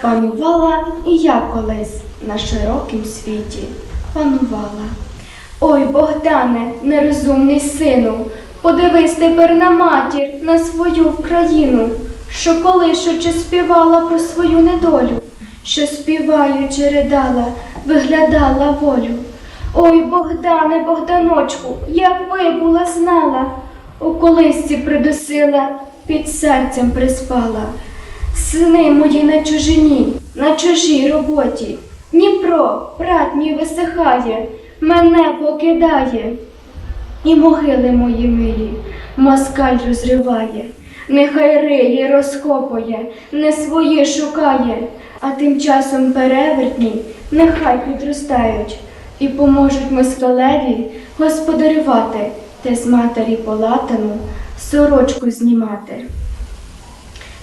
Панувала і я колись на широкім світі. Панувала. Ой, Богдане, нерозумний сину, подивись тепер на матір, на свою Вкраїну, що колишучи співала про свою недолю, що співаючи ридала, виглядала волю. Ой, Богдане, Богданочку, якби була знала, у колисці придусила, під серцем приспала. Сини мої на чужині, на чужій роботі. Дніпро, брат мій висихає, мене покидає. І могили мої милі, москаль розриває, нехай риє, розкопує, не своє шукає, а тим часом перевертні нехай підростають і поможуть москалеві господарювати, те з матері полатану сорочку знімати.